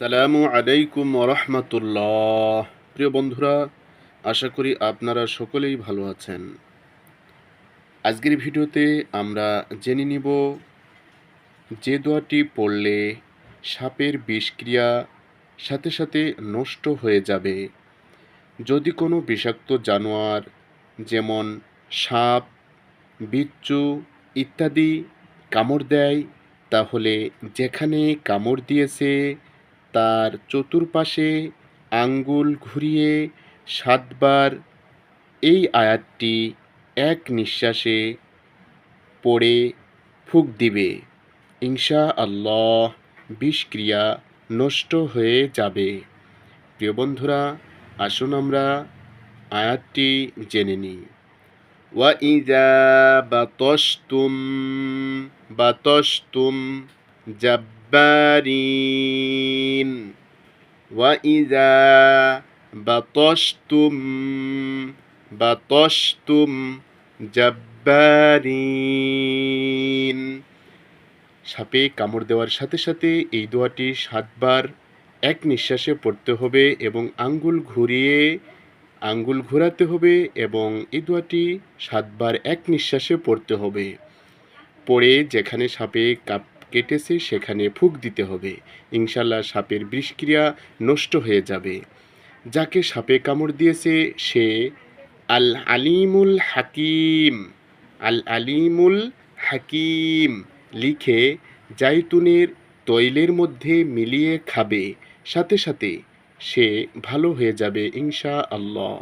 সালামু আলাইকুম রহমতুল্লাহ প্রিয় বন্ধুরা, আশা করি আপনারা সকলেই ভালো আছেন। আজকের ভিডিওতে আমরা জেনে নিব যে দোয়াটি পড়লে সাপের বিষক্রিয়া সাথে সাথে নষ্ট হয়ে যাবে। যদি কোনো বিষাক্ত জানোয়ার যেমন সাপ, বিচ্ছু ইত্যাদি কামড় দেয়, তাহলে যেখানে কামড় দিয়েছে তার চতুর্পাশে আঙ্গুল ঘুরিয়ে সাতবার এই আয়াতটি এক নিঃশ্বাসে পড়ে ফুক দিবে ইনশা আল্লাহ বিষক্রিয়া নষ্ট হয়ে যাবে প্রিয় বন্ধুরা আসুন আমরা আয়াতটি জেনে নিই وإذا بطشتم بطشتم جبارين وإذا بطشتم بطشتم جبارين সাপে কামড় দেওয়ার সাথে সাথে এই দোয়াটি সাতবার এক নিঃশ্বাসে পড়তে হবে এবং আঙ্গুল ঘুরিয়ে আঙ্গুল ঘোরাতে হবে এবং এই দোয়াটি সাতবার এক নিঃশ্বাসে পড়তে হবে পড়ে যেখানে সাপে কাপ কেটেছে, সেখানে ফুক দিতে হবে। ইনশাল্লাহ সাপের বিষক্রিয়া নষ্ট হয়ে যাবে। যাকে সাপে কামড় দিয়েছে, সে আল আলিমুল হাকিম। আল আলিমুল হাকিম লিখে জাইতুনের তৈলের মধ্যে মিলিয়ে খাবে। সাথে সাথে সে ভালো হয়ে যাবে ইনশা আল্লাহ